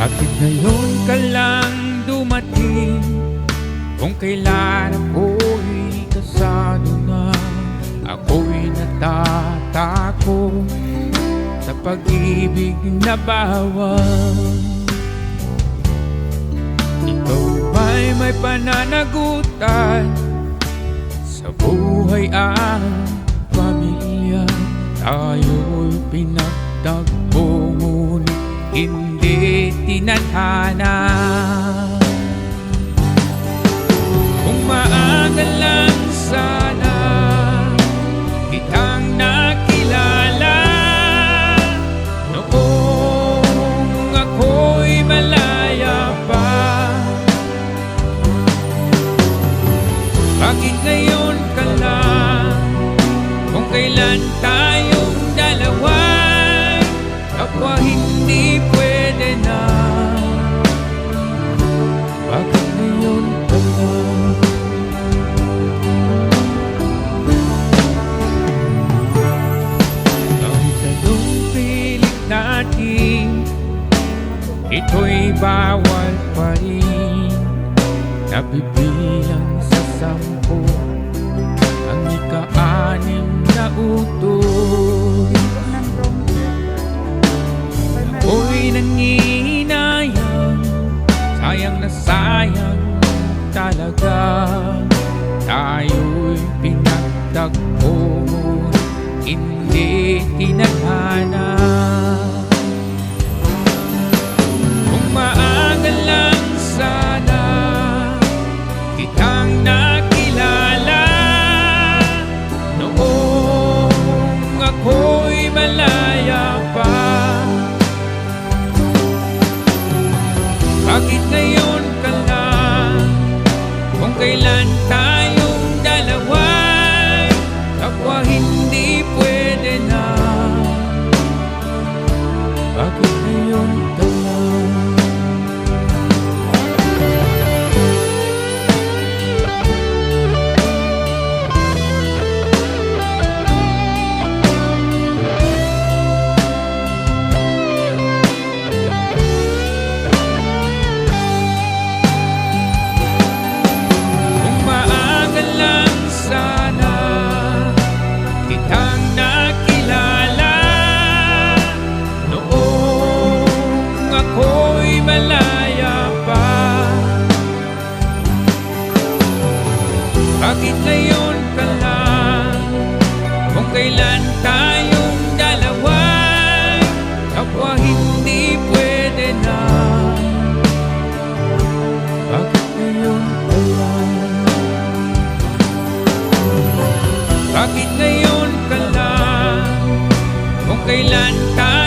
Bakit ngayon ka lang dumating? Kung kailan ako'y kasado na Ako'y natatako Sa pag-ibig na bawal. Ikaw ba'y may pananagutan Sa buhay ang pamilya? Tayo'y pinagtagpo Ngunit hindi tinadhana. Kung maaga lang sana Kitang nakilala. Noong ako'y malaya pa Bakit ngayon ka lang? Kung kailan tayong bawal pa rin Nabibilang sa sampu Ang ika-anim na utoy Ako'y nanginayang Sayang na sayang talaga. Tayo'y pinagtagpo Hindi tinadhana ako'y malaya pa. Bakit ngayon ka lang? Kung kailan tayong dalawa Kapwa hindi pwede na. Bakit ngayon ka? Kung kailan tayong